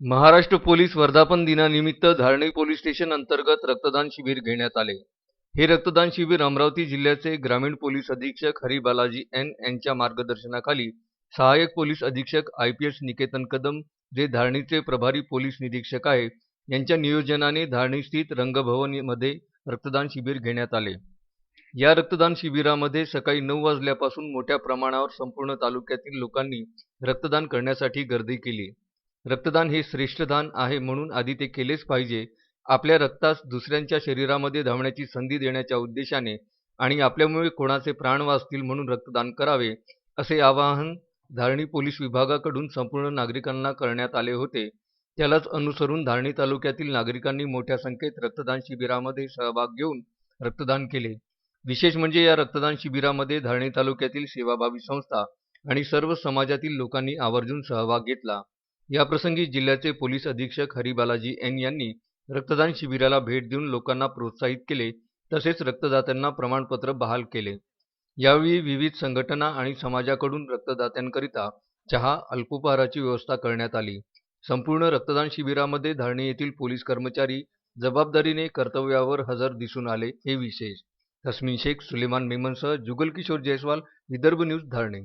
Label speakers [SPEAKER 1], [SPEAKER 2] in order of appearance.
[SPEAKER 1] Maharashtra police वर्धापन दिनानिमित्त Dharni police station अंतर्गत रक्तदान शिबिर घेण्यात आले. हे रक्तदान शिबिर अमरावती जिल्ह्याचे ग्रामीण पोलीस अधीक्षक हरी बालाजी एन यांच्या मार्गदर्शनाखाली सहाय्यक पोलीस अधीक्षक I P S Niketan Kadam जे धारणीचे प्रभारी पोलीस निरीक्षक आहे यांच्या नियोजनाने धारणीस्थित रंगभवनमध्ये रक्तदान शिबिर घेण्यात आले. या रक्तदान शिबिरामध्ये सकाळी नऊ वाजल्यापासून मोठ्या प्रमाणावर संपूर्ण तालुक्यातील लोकांनी रक्तदान करण्यासाठी गर्दी केली. रक्तदान हे श्रेष्ठदान आहे म्हणून आधी ते केलेच पाहिजे. आपल्या रक्तास दुसऱ्यांच्या शरीरामध्ये धावण्याची संधी देण्याच्या उद्देशाने आणि आपल्यामुळे कोणाचे प्राण वाचतील म्हणून रक्तदान करावे असे आवाहन धारणी पोलीस विभागाकडून संपूर्ण नागरिकांना करण्यात आले होते. त्यालाच अनुसरून धारणी तालुक्यातील नागरिकांनी मोठ्या संख्येत रक्तदान शिबिरामध्ये सहभाग घेऊन रक्तदान केले. विशेष म्हणजे या रक्तदान शिबिरामध्ये धारणी तालुक्यातील सेवाभावी संस्था आणि सर्व समाजातील लोकांनी आवर्जून सहभाग घेतला. याप्रसंगी जिल्ह्याचे पोलीस अधीक्षक हरिबालाजी एन यांनी रक्तदान शिबिराला भेट देऊन लोकांना प्रोत्साहित केले तसेच रक्तदात्यांना प्रमाणपत्र बहाल केले. यावेळी विविध संघटना आणि समाजाकडून रक्तदात्यांकरिता चहा अल्पोपहाराची व्यवस्था करण्यात आली. संपूर्ण रक्तदान शिबिरामध्ये धारणे येथील पोलीस कर्मचारी जबाबदारीने कर्तव्यावर हजर दिसून आले हे विशेष. तस्मिन शेख सुलेमान मेमनसह जुगल किशोर जयस्वाल विदर्भ न्यूज धारणे.